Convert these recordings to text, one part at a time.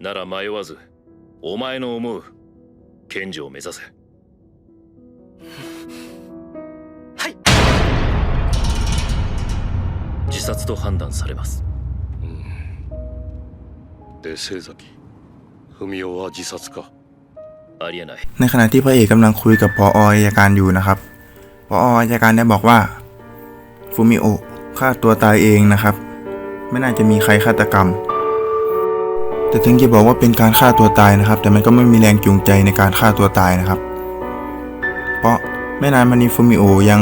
なら迷わずお前の思う賢治を目指せはい自殺と判断されますで清崎文雄は自殺かありえない ในขณะที่พระเอกกำลังคุยกับพออัยการอยู่นะครับพออัยการได้บอกว่าฟูมิโอะฆ่าตัวตายเองนะครับ ไม่น่าจะมีใครฆาตกรรม แต่ถึงจะบอกว่าเป็นการฆ่าตัวตายนะครับ แต่มันก็ไม่มีแรงจูงใจในการฆ่าตัวตายนะครับ เพราะไม่นานมานี้ฟูมิโอยัง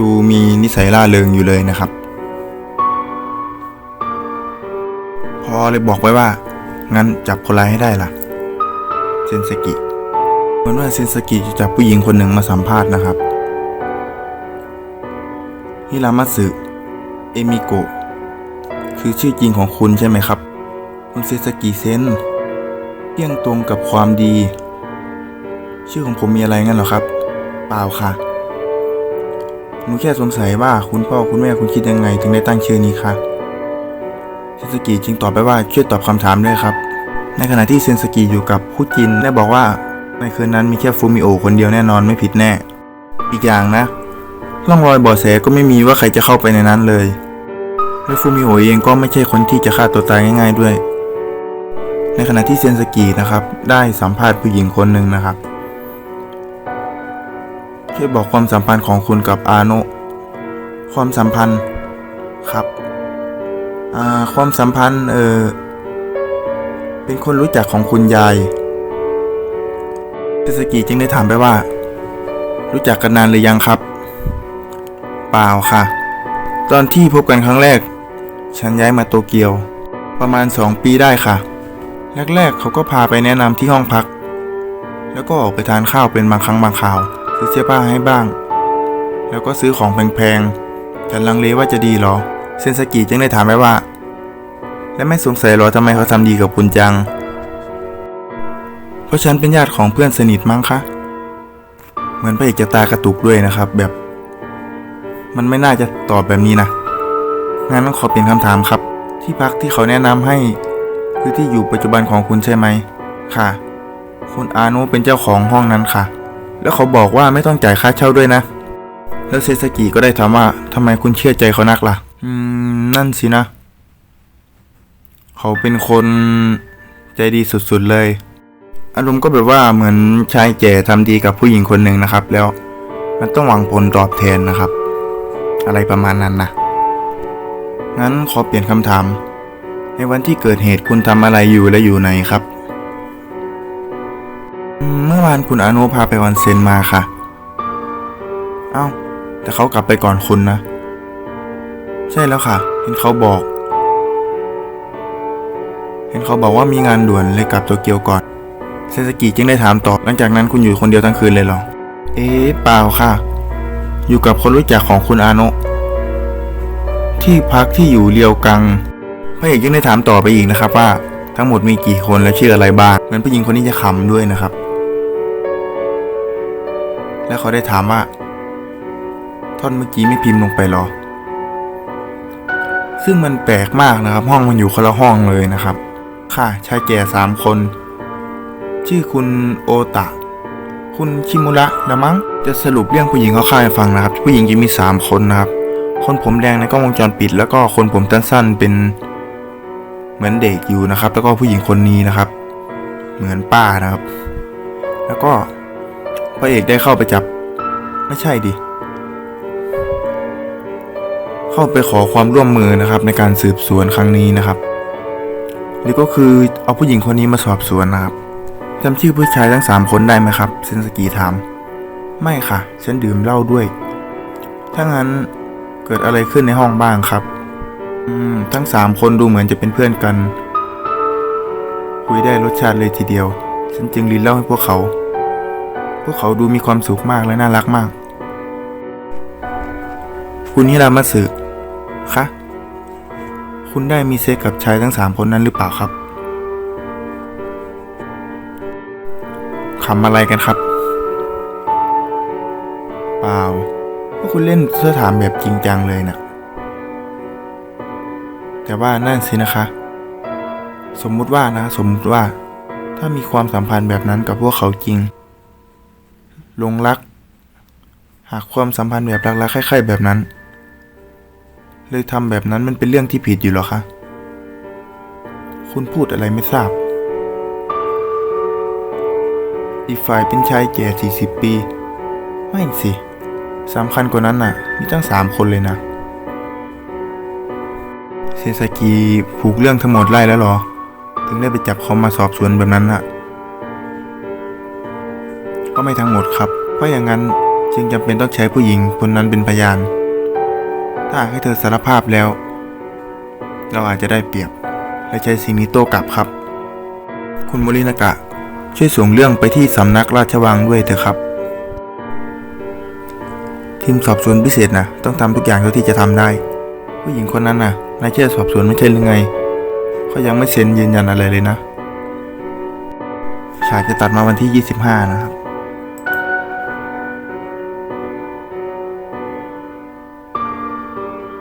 ดูมีนิสัยล่าเริงอยู่เลยนะครับ พอเลยบอกไว้ว่า งั้นจับคนร้ายให้ได้ล่ะ เซนสกิเหมือนว่าเซนสกิจะจับผู้หญิงคนหนึ่งมาสัมภาษณ์นะครับฮิรามัตสึเอมิโกะคือชื่อจริงของคุณใช่ไหมครับ คุณเซสกิเซนเที่ยงตรงกับความดี ชื่อของผมมีอะไรงั้นหรอครับ เปล่าค่ะหนูแค่สงสัยว่าคุณพ่อคุณแม่คุณคิดยังไง ถึงได้ตั้งชื่อนี้คะเซนสกิจึงตอบไปว่าช่วยตอบคำถามด้วยครับ ในขณะที่เซนสกิอยู่กับคู่จินได้บอกว่าในคืนนั้นมีแค่ฟูมิโอคนเดียวแน่นอนไม่ผิดแน่ อีกอย่างนะร่องรอยเบาะแสก็ไม่มีว่าใครจะเข้าไปในนั้นเลยและฟูมิโอเองก็ไม่ใช่คนที่จะฆ่าตัวตายง่าย ๆด้วย ในขณะที่เซนสกินะครับ ได้สัมภาษณ์ผู้หญิงคนหนึ่งนะครับช่วยบอกความสัมพันธ์ของคุณกับอาโนะความสัมพันธ์ครับความสัมพันธ์เออเป็นคนรู้จักของคุณยายเทสกิจึงได้ถามไปว่า รู้จักกันนานหรือยังครับ เปล่าค่ะ ตอนที่พบกันครั้งแรก ฉันย้ายมาโตเกียว ประมาณสองปีได้ค่ะ แรกๆเขาก็พาไปแนะนำที่ห้องพัก แล้วก็ออกไปทานข้าวเป็นบางครั้งบางคราวซื้อเสื้อผ้าให้บ้าง แล้วก็ซื้อของแพงๆฉันลังเลว่าจะดีหรอ เซนสกิจึงได้ถามไปว่า และไม่สงสัยหรอทำไมเขาทำดีกับคุณจัง เพราะฉันเป็นญาติของเพื่อนสนิทมั้งคะเหมือนพระเอกจะตากระตุกด้วยนะครับ แบบ มันไม่น่าจะตอบแบบนี้นะงั้นต้องขอเปลี่ยนคำถามครับ ที่พักที่เขาแนะนำให้ คือที่อยู่ปัจจุบันของคุณใช่ไหม ค่ะ คุณอาโนเป็นเจ้าของห้องนั้นค่ะ แล้วเขาบอกว่าไม่ต้องจ่ายค่าเช่าด้วยนะ แล้วเซสกิก็ได้ถามว่าทำไมคุณเชื่อใจเขานักล่ะ อืม นั่นสินะ เขาเป็นคนใจดีสุดๆเลย อารมณ์ก็แบบว่าเหมือนชายแก่ทำดีกับผู้หญิงคนหนึ่งนะครับ แล้ว มันต้องหวังผลตอบแทนนะครับ อะไรประมาณนั้นนะงั้นขอเปลี่ยนคำถาม ในวันที่เกิดเหตุคุณทำอะไรอยู่และอยู่ไหนครับ เมื่อวานคุณอาโนพาไปวันเซนมาค่ะ เอ้า แต่เขากลับไปก่อนคุณนะ ใช่แล้วค่ะ เห็นเขาบอก เห็นเขาบอกว่ามีงานด่วนเลยกลับโตเกียวก่อน เซนสกิจึงได้ถามต่อหลังจากนั้นคุณอยู่คนเดียวทั้งคืนเลยเหรอ เอ๊ะเปล่าค่ะ อยู่กับคนรู้จักของคุณอาโนะที่พักที่อยู่เรียวกัง พระเอกยังได้ถามต่อไปอีกนะครับว่าทั้งหมดมีกี่คนและชื่ออะไรบ้างเหมือนผู้หญิงคนนี้จะขำด้วยนะครับ แล้วเขาได้ถามว่า ท่อนเมื่อกี้ไม่พิมพ์ลงไปหรอ ซึ่งมันแปลกมากนะครับ ห้องมันอยู่คนละห้องเลยนะครับ ค่ะชายแก่สามคน ชื่อคุณโอตะ คุณคิมุระนะมั้ง จะสรุปเรื่องผู้หญิงเขาค่ายฟังนะครับ ผู้หญิงจะมีสามคนนะครับ คนผมแดงในกล้องวงจรปิด แล้วก็คนผมสั้นๆเป็น เหมือนเด็กอยู่นะครับ แล้วก็ผู้หญิงคนนี้นะครับ เหมือนป้านะครับ แล้วก็พระเอกได้เข้าไปจับ ไม่ใช่ดิเข้าไปขอความร่วมมือนะครับ ในการสืบสวนครั้งนี้นะครับหรือก็คือเอาผู้หญิงคนนี้มาสอบสวนนะครับจำชื่อผู้ชายทั้งสามคนได้ไหมครับเซนสกีถามไม่ค่ะ ฉันดื่มเหล้าด้วย ถ้างั้นเกิดอะไรขึ้นในห้องบ้างครับ ทั้งสามคนดูเหมือนจะเป็นเพื่อนกัน คุยได้รสชาติเลยทีเดียว ฉันจึงรินเล้าให้พวกเขา พวกเขาดูมีความสุขมากและน่ารักมาก คุณฮิรามัตสึคะ คุณได้มีเซ็กกับชายทั้งสามคนนั้นหรือเปล่าครับขำอะไรกันครับ เปล่าพวกคุณเล่นเสื้อถามแบบจริงจังเลยนะ แต่ว่านั่นสินะคะ สมมุติว่านะ สมมุติว่า ถ้ามีความสัมพันธ์แบบนั้นกับพวกเขาจริงหลงรัก หากความสัมพันธ์แบบรักๆคล้ายๆแบบนั้น เลยทำแบบนั้นมันเป็นเรื่องที่ผิดอยู่หรอคะคุณพูดอะไรไม่ทราบ อีกฝ่ายเป็นชายแก่สี่สิบปี ไม่สิสำคัญกว่านั้นน่ะ มีตั้งสามคนเลยนะ เซซากิผูกเรื่องทั้งหมดไล่แล้วหรอ ถึงได้ไปจับเขามาสอบสวนแบบนั้นน่ะก็ไม่ทั้งหมดครับ เพราะอย่างนั้นจึงจำเป็นต้องใช้ผู้หญิงคนนั้นเป็นพยาน ถ้าให้เธอสารภาพแล้ว เราอาจจะได้เปรียบ และใช้สิ่งนี้โต้กลับครับ คุณโมรินากะ ช่วยส่งเรื่องไปที่สำนักราชวังด้วยเถอะครับ ทีมสอบสวนพิเศษนะต้องทำทุกอย่างเท่าที่จะทำได้ ผู้หญิงคนนั้นนะ นายเชื่อสอบสวนไม่ใช่หรือไงเขายังไม่เซ็นยืนยันอะไรเลยนะฉากจะตัดมาวันที่ 25 นะครับ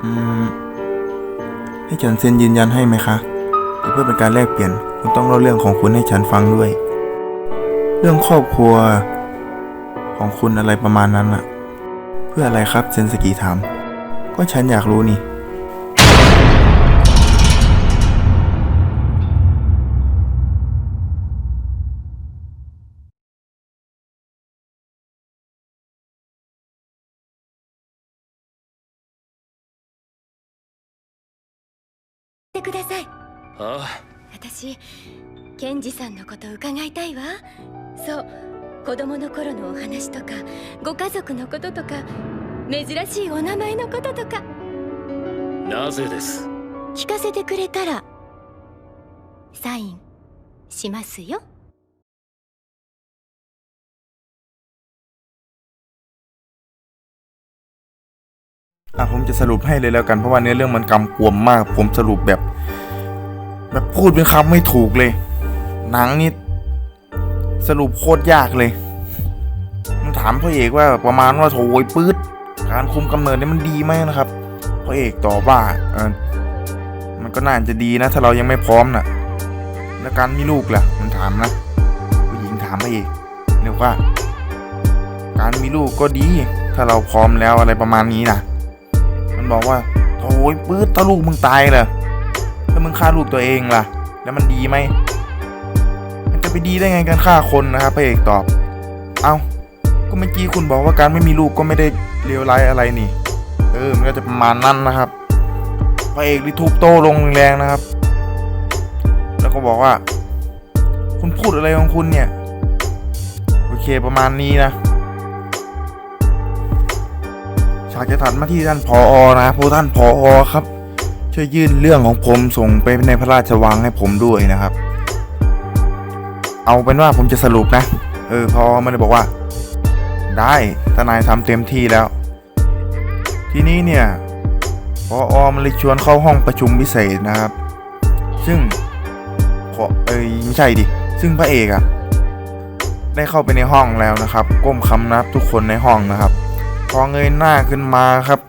อืม ให้ฉันเซ็นยืนยันให้ไหมคะ เพื่อเป็นการแลกเปลี่ยน คุณต้องเล่าเรื่องของคุณให้ฉันฟังด้วย เรื่องครอบครัว ของคุณอะไรประมาณนั้นอะเพื่ออะไรครับเซนสกีถาม ก็ฉันอยากรู้นี่ ください。あ？私ケンジさんのこと伺いたいわ。そう子供の頃のお話とかご家族のこととか珍しいお名前のこととか。あなぜです？聞かせてくれたらサインしますよ อะผมจะสรุปให้เลยแล้วกันเพราะว่าเนื้อเรื่องมันกำกวมมาก ผมสรุปแบบ แบบพูดเป็นคำไม่ถูกเลย หนังนี่สรุปโคตรยากเลย มันถามพระเอกว่าประมาณว่าโถยปื๊ดการคุมกำเนิดนี่มันดีไหมนะครับพระเอกตอบว่าเออมันก็น่าจะดีนะ ถ้าเรายังไม่พร้อมน่ะ แล้วการมีลูกล่ะ มันถามนะผู้หญิงถามพระเอกเรียกว่า การมีลูกก็ดี ถ้าเราพร้อมแล้วอะไรประมาณนี้นะ มันบอกว่าโอ้ยปื๊ดถ้าลูกมึงตายเลยถ้ามึงฆ่าลูกตัวเองล่ะ แล้วมันดีไหมมันจะไปดีได้ไงการฆ่าคนนะครับพระเอกตอบ เอา้าก็เมื่อกี้คุณบอกว่าการไม่มีลูกก็ไม่ได้เลวร้ายอะไรนี่ เออมันก็จะประมาณนั้นนะครับพระเอกรีทุบโต้ลงแรงนะครับ แล้วก็บอกว่า คุณพูดอะไรของคุณเนี่ย โอเคประมาณนี้นะ ฉากจะถัดมาที่ท่านผออนะเพราะท่านผออครับ ช่วยยื่นเรื่องของผมส่งไปในพระราชวังให้ผมด้วยนะครับ เอาเป็นว่าผมจะสรุปนะ เออพอมันเลยบอกว่า ได้ทนายทำเต็มที่แล้ว ทีนี้เนี่ยพออมันเลยชวนเข้าห้องประชุมพิเศษนะครับ ซึ่งขอเอ้ยไม่ใช่ดิ ซึ่งพระเอกอะได้เข้าไปในห้องแล้วนะครับ ก้มคำนับทุกคนในห้องนะครับ อเงยหน้าขึ้นมาครับ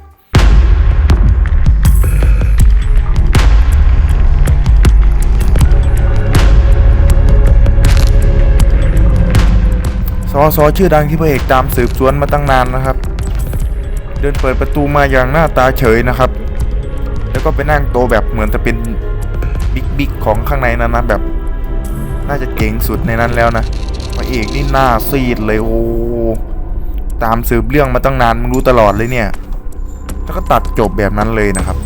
ซอซอชื่อดังที่พระเอกตามสืบสวนมาตั้งนานนะครับ เดินเปิดประตูมาอย่างหน้าตาเฉยนะครับ แล้วก็ไปนั่งโตแบบเหมือนจะเป็นบิ๊กบิ๊กของข้างในนั้นนะแบบ น่าจะเก่งสุดในนั้นแล้วนะพระเอกนี่หน้าซีดเลยโอ้ ตามสืบเรื่องมาตั้งนานมึงรู้ตลอดเลยเนี่ย แล้วก็ตัดจบแบบนั้นเลยนะครับ